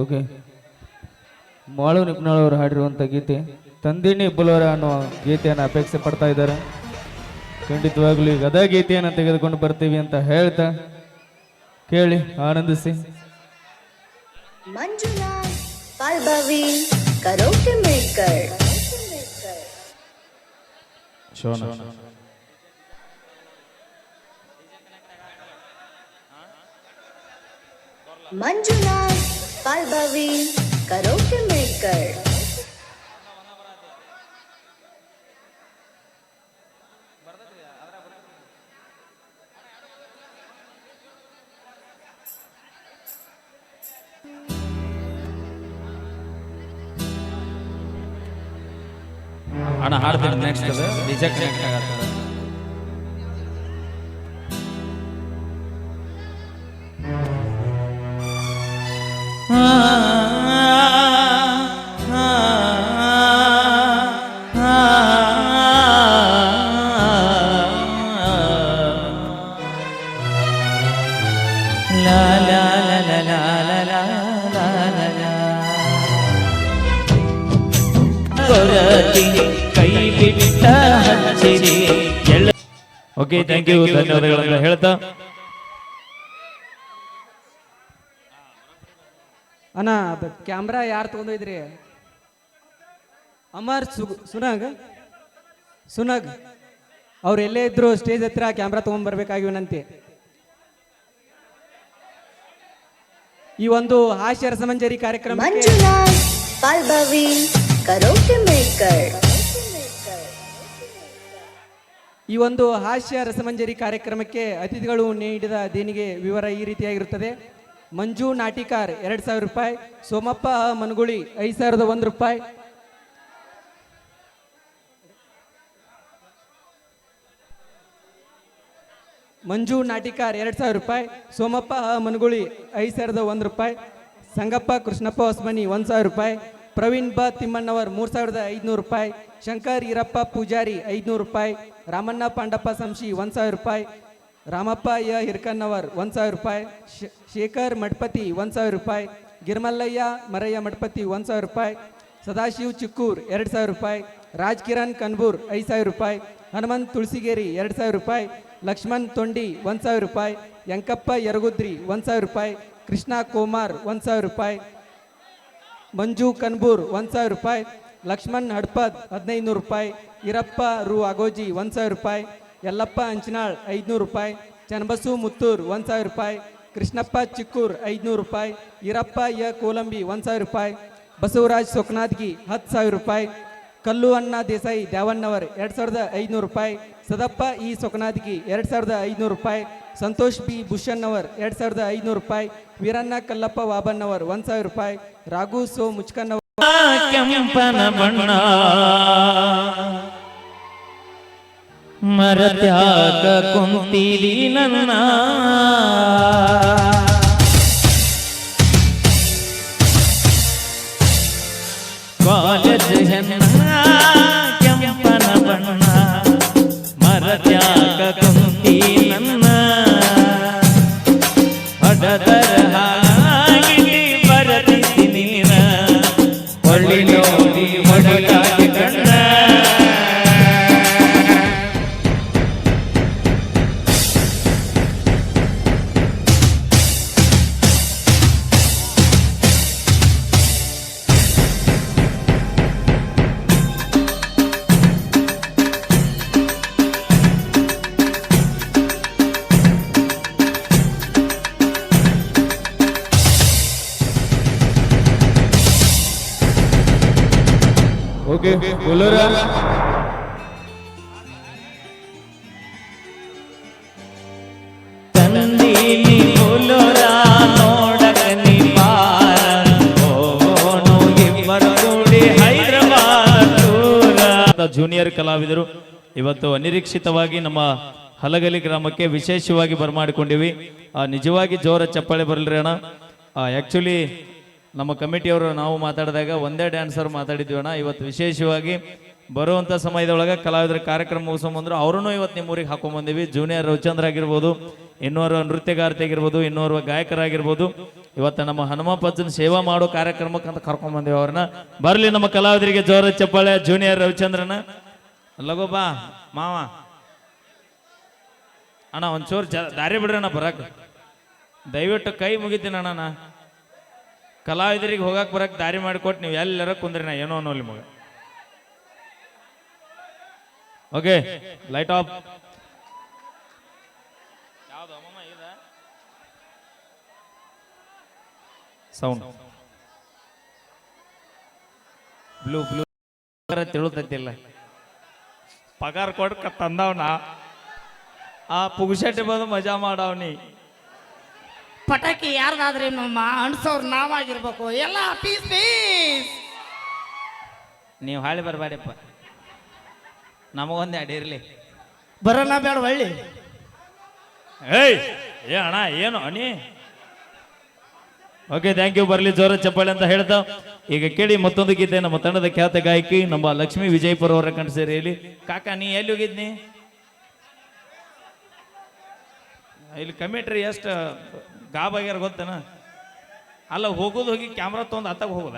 Okay. Malu ನಿಪ್ನಾಳವರು ಹಾಡಿರುವಂಥ ಗೀತೆ ತಂದಿನಿ ಬುಲೋರ ಅನ್ನೋ ಗೀತೆಯನ್ನು ಅಪೇಕ್ಷೆ ಪಡ್ತಾ ಇದ್ದಾರೆ. ಖಂಡಿತವಾಗ್ಲೂ ಈಗ ಅದೇ ಗೀತೆಯನ್ನು ತೆಗೆದುಕೊಂಡು ಬರ್ತೀವಿ ಅಂತ ಹೇಳ್ತಾ ಕೇಳಿ ಆನಂದಿಸಿ. ಶೋನ. Manjunath by Bhavin Karaoke Maker. ಅಣ್ಣ ಹಾಡ್ತೀನಿ ನೆಕ್ಸ್ಟ್ ಅದು reject next okay thank you ಧನ್ಯವಾದಗಳನ್ನು ಹೇಳ್ತಾ? ಅಣ್ಣ ಕ್ಯಾಮ್ರಾ ಯಾರು ತೊಗೊಂಡೋಯ್ದ್ರಿ ಅಮರ್ ಸು ಸುನಾಗ್? ಸುನಾಗ್. ಅವ್ರು ಎಲ್ಲೇ ಇದ್ರು ಸ್ಟೇಜ್ ಹತ್ರ ಕ್ಯಾಮ್ರಾ ತೊಗೊಂಡ್ಬರ್ಬೇಕಾಗಿ ವಿನಂತಿ. ಈ ಒಂದು ಹಾಸ್ಯ ರಸಮಂಜರಿ ಕಾರ್ಯಕ್ರಮ ಈ ಒಂದು ಹಾಸ್ಯ ರಸಮಂಜರಿ ಕಾರ್ಯಕ್ರಮಕ್ಕೆ ಅತಿಥಿಗಳು ನೀಡಿದ ದೇಣಿಗೆ ವಿವರ ಈ ರೀತಿಯಾಗಿರುತ್ತದೆ. ಮಂಜು ನಾಟಿಕಾರ್, ಎರಡು ಸಾವಿರ ರೂಪಾಯಿ. ಸೋಮಪ್ಪ ಮನಗುಳಿ, ಐದು ಸಾವಿರದ ಒಂದು ರೂಪಾಯಿ. ಮಂಜು ನಾಟಿಕಾರ್, ಎರಡು ಸಾವಿರ ರೂಪಾಯಿ. ಸೋಮಪ್ಪ ಮನಗುಳಿ, ಐದು ಸಾವಿರದ ಒಂದು ರೂಪಾಯಿ. ಸಂಗಪ್ಪ ಕೃಷ್ಣಪ್ಪ ಹೊಸ್ಮನಿ, ಒಂದು ಸಾವಿರ ರೂಪಾಯಿ. ಪ್ರವೀಣ್ ಬ ತಿಮ್ಮಣ್ಣವರ್, ಮೂರು ಸಾವಿರದ ಐದುನೂರು ರೂಪಾಯಿ. ಶಂಕರ್ ಈರಪ್ಪ ಪೂಜಾರಿ, ಐದುನೂರು ರೂಪಾಯಿ. ರಾಮಣ್ಣ ಪಾಂಡಪ್ಪ ಸಂಶಿ, ಒಂದು ಸಾವಿರ ರೂಪಾಯಿ. ರಾಮಪ್ಪ ಯ ಹಿರ್ಕನ್ನವರ್ ಒಂದು ಸಾವಿರ ರೂಪಾಯಿ ಶೇಖರ್ ಮಠಪತಿ ಒಂದು ಸಾವಿರ ರೂಪಾಯಿ ಗಿರ್ಮಲ್ಲಯ್ಯ ಮರಯ್ಯ ಮಠಪತಿ ಒಂದು ಸಾವಿರ ರೂಪಾಯಿ ಸದಾಶಿವ್ ಚಿಕ್ಕೂರ್ ಎರಡು ಸಾವಿರ ರೂಪಾಯಿ ರಾಜ್ ಕಿರಣ್ ಕನ್ಬೂರ್ ಐದು ಸಾವಿರ ರೂಪಾಯಿ ಹನುಮಂತ್ ತುಳಸಿಗೇರಿ ಎರಡು ಸಾವಿರ ರೂಪಾಯಿ ಲಕ್ಷ್ಮಣ್ ತೊಂಡಿ ಒಂದು ಸಾವಿರ ರೂಪಾಯಿ ಯಂಕಪ್ಪ ಯರಗುದ್ರಿ ಒಂದು ಸಾವಿರ ರೂಪಾಯಿ ಕೃಷ್ಣ ಕೋಮಾರ್ ಒಂದು ಸಾವಿರ ರೂಪಾಯಿ ಮಂಜು ಕನ್ಬೂರ್ ಒಂದು ಸಾವಿರ ರೂಪಾಯಿ ಲಕ್ಷ್ಮಣ್ ಹಡ್ಪದ್ ಹದಿನೈದು ನೂರು ರೂಪಾಯಿ ಇರಪ್ಪ ರು ಅಗೋಜಿ ಒಂದು ಸಾವಿರ ರೂಪಾಯಿ ಯಲ್ಲಪ್ಪ ಅಂಚನಾಳ್ ಐದುನೂರು ರೂಪಾಯಿ, ಚನ್ನಬಸು ಮುತ್ತೂರ್ ಒಂದು ಸಾವಿರ ರೂಪಾಯಿ, ಕೃಷ್ಣಪ್ಪ ಚಿಕ್ಕೂರ್ ಐದುನೂರು ರೂಪಾಯಿ, ಈರಪ್ಪ ಯ ಕೋಲಂಬಿ ಒಂದು ಸಾವಿರ ರೂಪಾಯಿ, ಬಸವರಾಜ್ ಸೊಕ್ನಾದ್ಗಿ ಹತ್ತು ಸಾವಿರ ರೂಪಾಯಿ, ಕಲ್ಲು ಅಣ್ಣ ದೇಸಾಯಿ ದ್ಯಾವಣ್ಣವರ್ ಎರಡು ಸಾವಿರದ ಐದುನೂರು ರೂಪಾಯಿ, ಸದಪ್ಪ ಇ ಸೊಕನಾದ್ಗಿ ಎರಡು ಸಾವಿರದ ಐದುನೂರು ರೂಪಾಯಿ, ಸಂತೋಷ್ ಬಿ ಭೂಷಣ್ಣವರ್ ಎರಡು ಸಾವಿರದ ಐದುನೂರು ರೂಪಾಯಿ, ವೀರಣ್ಣ ಕಲ್ಲಪ್ಪ ವಾಬಣ್ಣವರ್ ಒಂದು ಸಾವಿರ ರೂಪಾಯಿ, ರಾಘು ಸೋ ಮುಚ್ಕನ್ನವರ್ ಮರತ್ಯಾಗ ಕುಂತೀರಿ ನನ್ನ. ಕಾಲೇಜ್ ಹೆಣ್ಣ ಇಬ್ಬರು ಕೂಡಿ ಹೈದರಾಬಾದ್ ಟೂರ ಜೂನಿಯರ್ ಕಲಾವಿದರು ಇವತ್ತು ಅನಿರೀಕ್ಷಿತವಾಗಿ ನಮ್ಮ ಹಲಗಲಿ ಗ್ರಾಮಕ್ಕೆ ವಿಶೇಷವಾಗಿ ಬರಮಾಡಿಕೊಂಡಿವಿ. ಆ, ನಿಜವಾಗಿ ಜೋರ ಚಪ್ಪಾಳೆ ಬರಲ್ರಿ ಅಣ್ಣ. ಆ್ಯಕ್ಚುಲಿ ನಮ್ಮ ಕಮಿಟಿಯವರು ನಾವು ಮಾತಾಡಿದಾಗ ಒಂದೇ ಡ್ಯಾನ್ಸರ್ ಮಾತಾಡಿದ್ವಿ ಅಣ್ಣ ಇವತ್ತು ವಿಶೇಷವಾಗಿ ಬರುವಂಥ ಸಮಯದೊಳಗೆ ಕಲಾವಿದರ ಕಾರ್ಯಕ್ರಮ ಮುಗಿಸ್ಕೊಂಬಂದ್ರು ಅವರೂ ಇವತ್ತು ನಿಮ್ಮ ಊರಿಗೆ ಹಾಕೊಂಬಂದಿವಿ. ಜೂನಿಯರ್ ರವಿಚಂದ್ರ ಆಗಿರ್ಬೋದು, ಇನ್ನೋರ್ವ ನೃತ್ಯಗಾರ್ತಿ ಆಗಿರ್ಬೋದು, ಇನ್ನೋರ್ವ ಗಾಯಕರಾಗಿರ್ಬೋದು. ಇವತ್ತು ನಮ್ಮ ಹನುಮಪ್ಪಜ್ಜನ ಸೇವಾ ಮಾಡೋ ಕಾರ್ಯಕ್ರಮಕ್ಕೆ ಅಂತ ಕರ್ಕೊಂಡ್ ಬಂದೇವಿ ಅವ್ರನ್ನ. ಬರಲಿ ನಮ್ಮ ಕಲಾವಿದರಿಗೆ ಜೋರ ಚಪ್ಪಾಳೆ ಜೂನಿಯರ್ ರವಿಚಂದ್ರನ. ಲಗೋ ಬಾ ಮಾವ. ಅಣ್ಣ, ಒಂಚೂರು ಜ ದಾರಿ ಬಿಡ್ರಿ ಅಣ್ಣ, ಬರಕ್. ದಯವಿಟ್ಟು ಕೈ ಮುಗಿತೀನಿ ಅಣ್ಣ ಕಲಾವಿದರಿಗೆ ಹೋಗಕ್ ಬರಕ್ ದಾರಿ ಮಾಡಿಕೊಟ್ಟು ನೀವು ಎಲ್ಲರ ಕುಂದ್ರಿ ನಾ ಏನೋ ಅನ್ನೋ ಮಗ okay light off sound blue blue ತಿಳುತ್ತೈತಿಲ್ಲ ಪಗಾರ ಕೊಡ್ಕ ತಂದವನ. ಆ ಪುಗುಶೆಟ್ಟಿ ಬಂದು ಮಜಾ ಮಾಡವ್ನಿ. ಪಟಾಕಿ ಯಾರ್ದಾದ್ರೆ ನಮ್ಮ ಅಣ್ಸೋರ್ ನಾವಾಗಿರ್ಬೇಕು. ಎಲ್ಲ ಪೀಸ್ ಪೀಸ್. ನೀವು ಹಾಳಿ ಬರಬೇಡಪ್ಪ ನಮಗೊಂದೇ ಅಡಿ ಇರಲಿ. ಬರೋಣ ಬೇಡ ಒಳ್ಳಿ. ಏಯ್ ಏ ಅಣ್ಣ ಏನು ಅಣಿ? ಓಕೆ ಥ್ಯಾಂಕ್ ಯು ಬರಲಿ ಜೋರ ಚಪ್ಪಾಳೆ ಅಂತ ಹೇಳ್ತಾ. ಈಗ ಕೇಳಿ ಮತ್ತೊಂದು ಗೀತೆ ನಮ್ಮ ತಂಡದ ಖ್ಯಾತ ಗಾಯಕಿ ನಮ್ಮ ಲಕ್ಷ್ಮೀ ವಿಜಯಪುರ ಅವರ ಕಂಡು ಸೇರಿ ಕಾಕ ನೀ ಎಲ್ಲಿ ಹೋಗಿದ್ನಿ ಇಲ್ಲಿ ಕಮಿಟ್ರಿ ಎಷ್ಟು ಗಾಬಾಗ್ಯಾರ ಗೊತ್ತನ? ಅಲ್ಲ, ಹೋಗೋದು ಹೋಗಿ ಕ್ಯಾಮ್ರಾ ತೊಗೊಂಡು ಅತ್ತಾಗ ಹೋಗೋದ?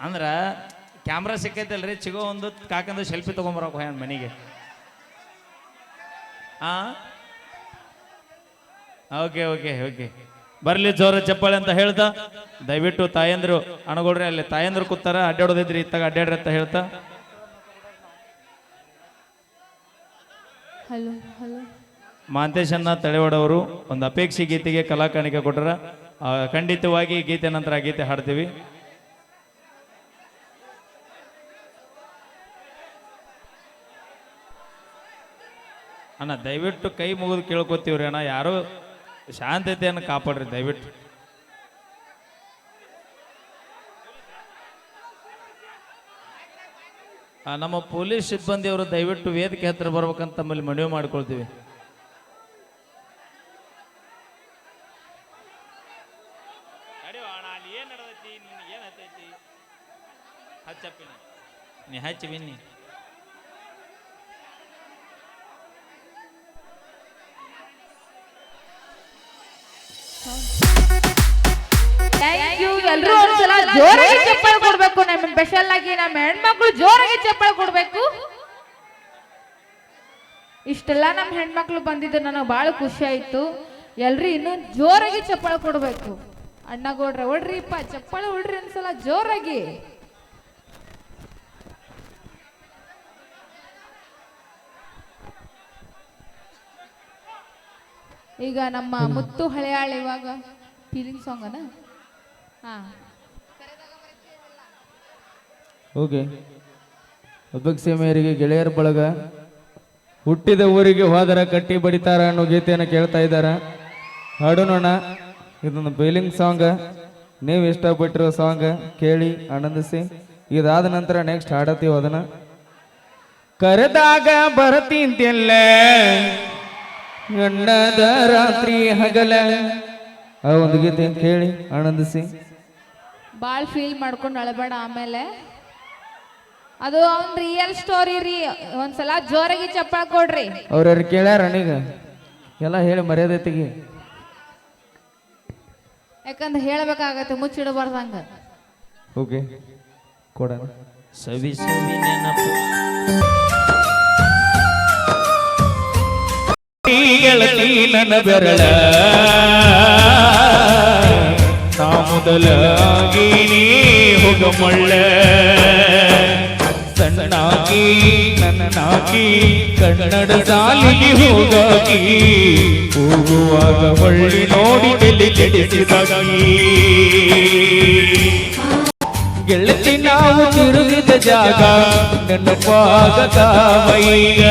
ಅಂದ್ರ ಕ್ಯಾಮ್ರಾ ಸಿಕ್ಕೈತಲ್ರಿ, ಚಿಗೋ ಒಂದು ಕಾಕಂದ ಸೆಲ್ಫಿ ತೊಗೊಂಬರಕ್ಕೆ ಹೋಯ್ ಮನೆಗೆ. ಆ? ಓಕೆ ಓಕೆ ಓಕೆ ಬರ್ಲಿ ಜೋರ ಚಪ್ಪಾಳೆ ಅಂತ ಹೇಳ್ತಾ ದಯವಿಟ್ಟು ತಾಯಂದ್ರು, ಅಣಗೋಡ್ರಿ ಅಲ್ಲಿ ತಾಯಂದ್ರು ಕೂತಾರ ಅಡ್ಡಾಡೋದಿದ್ರಿ ಇತ್ತಾಗ ಅಡ್ಡಾಡ್ರಿ ಅಂತ ಹೇಳ್ತಾ. ಮಾಂತೇಶನ್ನ ತಳೆವಾಡವರು ಒಂದು ಅಪೇಕ್ಷೆ ಗೀತೆಗೆ ಕಲಾಕಾಣಿಕೆ ಕೊಟ್ಟರ ಖಂಡಿತವಾಗಿ ಗೀತೆ ನಂತರ ಆ ಗೀತೆ ಹಾಡ್ತೀವಿ. ಅಣ್ಣ, ದಯವಿಟ್ಟು ಕೈ ಮುಗಿದು ಕೇಳ್ಕೊತೀವ್ರಿ ಅಣ್ಣ. ಯಾರು ಶಾಂತತೆಯನ್ನು ಕಾಪಾಡ್ರಿ, ದಯವಿಟ್ಟು. ನಮ್ಮ ಪೊಲೀಸ್ ಸಿಬ್ಬಂದಿಯವರು ದಯವಿಟ್ಟು ವೇದಿಕೆ ಹತ್ರ ಬರ್ಬೇಕಂತ ತಮ್ಮಲ್ಲಿ ಮನವಿ ಮಾಡ್ಕೊಳ್ತೀವಿ. ನೀ ಥ್ಯಾಂಕ್ ಯು ಎಲ್ಲರೂ ಒಂದ್ಸಲ ಜೋರಾಗಿ ಚಪ್ಪಾಳೆ ಕೊಡ್ಬೇಕು. ನಮ್ಮ ಸ್ಪೆಷಲ್ ಆಗಿ ನಮ್ಮ ಹೆಣ್ಮಕ್ಳು ಜೋರಾಗಿ ಚಪ್ಪಾಳೆ ಕೊಡ್ಬೇಕು. ಇಷ್ಟೆಲ್ಲ ನಮ್ಮ ಹೆಣ್ಮಕ್ಳು ಬಂದಿದ್ದು ನನಗೆ ಭಾಳ ಖುಷಿ ಆಯ್ತು. ಎಲ್ರಿ ಇನ್ನೂ ಜೋರಾಗಿ ಚಪ್ಪಳ ಕೊಡ್ಬೇಕು. ಅಣ್ಣ ಗೌಡ್ರೆ ಹೊಡ್ರಿಪ್ಪ, ಚಪ್ಪಳ ಹೊಡ್ರಿ ಒಂದ್ಸಲ ಜೋರಾಗಿ. ಈಗ ನಮ್ಮ ಮುತ್ತು ಹಳೆಯಾಳ ಇವಾಗ ಫೀಲಿಂಗ್ ಸಾಂಗ್ ಅನ? ಹಾ. ಓಕೆ. ಅಪೇಕ್ಷೆ ಮೇರೆಗೆ ಗೆಳೆಯರ ಬಳಗ ಹುಟ್ಟಿದ ಊರಿಗೆ ಹೋದರ ಕಟ್ಟಿ ಬಡಿತಾರ ಅನ್ನೋ ಗೀತೆಯನ್ನು ಕೇಳ್ತಾ ಇದ್ದಾರ. ಹಾಡೋಣ ಇದೊಂದು ಬೈಲಿಂಗ್ ಸಾಂಗ್. ನೀವು ಇಷ್ಟಪಟ್ಟಿರೋ ಸಾಂಗ್ ಕೇಳಿ ಆನಂದಿಸಿ. ಇದಾದ ನಂತರ ನೆಕ್ಸ್ಟ್ ಹಾಡತ್ತೀವಿ ಅದನ್ನ ಕರೆದಾಗ ಬರ್ತಿದ್ದಿಲ್ಲ ಗಂಡದ ರಾತ್ರಿ ಹಗಲ. ಆ ಒಂದು ಗೀತೆ ಕೇಳಿ ಆನಂದಿಸಿ. ಭಾಳ ಫೀಲ್ ಮಾಡ್ಕೊಂಡು ಅಳಬೇಡ ಆಮೇಲೆ. ಅದು ಅವ್ನ್ ರಿಯಲ್ ಸ್ಟೋರಿ ರೀ. ಒಂದ್ಸಲ ಜೋರಾಗಿ ಚಪ್ಪಾಳೆ ಕೊಡ್ರಿ. ಅವ್ರ್ಯಾರು ಕೇಳ್ಯಾರ ಅಣ್ಣೀಗ? ಎಲ್ಲ ಹೇಳಿ ಮರ್ಯಾದೆ ತೆಗಿ. ಯಾಕಂದ್ರೆ ಹೇಳ್ಬೇಕಾಗತ್ತೆ ಮುಚ್ಚಿಡಬಾರ್ದಂಗ ಓಕೆ ಕೊಡೋಣ. ಸವಿ ಸವಿ ನೆನಪು. ಗೆಳತಿ ನನ್ನ ಬೆರಳ ನಾ ಮೊದಲಾಗಿ ನೀ ಹೋಗಮಳ್ಳ ಸಣ್ಣಾಗಿ ನನ್ನ ನಾಕಿ ಕನ್ನಡ ಸಾಲಿಗೆ ಹೋಗಾಗಿ ಹೋಗುವಾಗ ಹೊಳ್ಳಿ ನೋಡಿ ತಲೆ ಕೆಡಿಸಿದಾಗಿ ಗೆಳತಿ ನಾವು ತಿರುಗಿದ ಜಾಗ ನೆನಪಾಗದವೈಗ ಯಾರ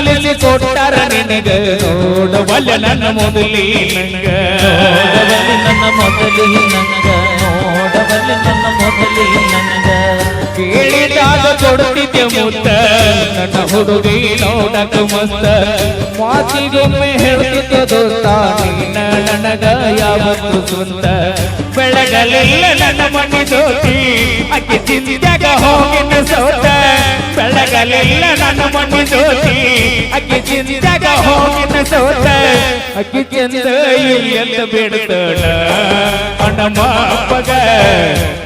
ಕಲಿಸಿ ಕೊಟ್ಟಾರ ನಿನಗ ನೋಡವಲ್ಲ ನನ್ನ ಮೊದಲಿ ನನಗೆ ನನ್ನ ಮೊದಲಿ ನನಗೆ ನೋಡಬಲ್ಲೆ ನನ್ನ ಮೊದಲಿ ನನಗ ಕೇಳಿದಾಗ ಕೊಡುತ್ತಿದ್ದೆ ಮುತ್ತ ನನ್ನ ಹುಡುಗಿ ನೋಡಕ ಮಸ್ತ. ಮಾತಿಗೊಮ್ಮೆ ಹೇಳ್ತಿದ್ದೆ ದೋಸ್ತ ನಿನ್ನ ನನಗ ಯಾವತ್ತು ಸುಂದ. ಬೆಳಗಲಿಲ್ಲ ನನ್ನ ಮನೆ ಜೋತಿ ಅಕ್ಕಿ ತಿಂದಿದಾಗ ಹೋಗಿನ ಸೋತ. ಬೆಳಗಲಿಲ್ಲ ನನ್ನ ಮಣ್ಣಿ ಜೋತಿ ಅಕ್ಕಿ ಚಿಂತ್ಯಾಗ ಹೋಗಿನ ಸೋತ. ಅಕ್ಕಿ ಚಂದ ಎಲ್ಲಿ ಬಿಡ್ತಾಳ? ಅಣ್ಣಮ್ಮ, ಅಪ್ಪಗ,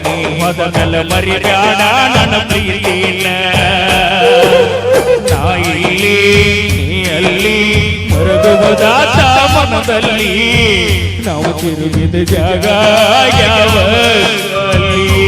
ನೀ ಮೊದಲ ಮರಿಬ್ಯಾಡ ನನ್ನ ಪ್ರೀತಿನ. ನಾ ಇಲ್ಲಿ ನೀ ಅಲ್ಲಿ ಮರಗುವುದಾತ ಮನದಲ್ಲಿ ನಾವು ತಿರುಗಿದ ಜಾಗ ಯಾವ ಅಲ್ಲಿ?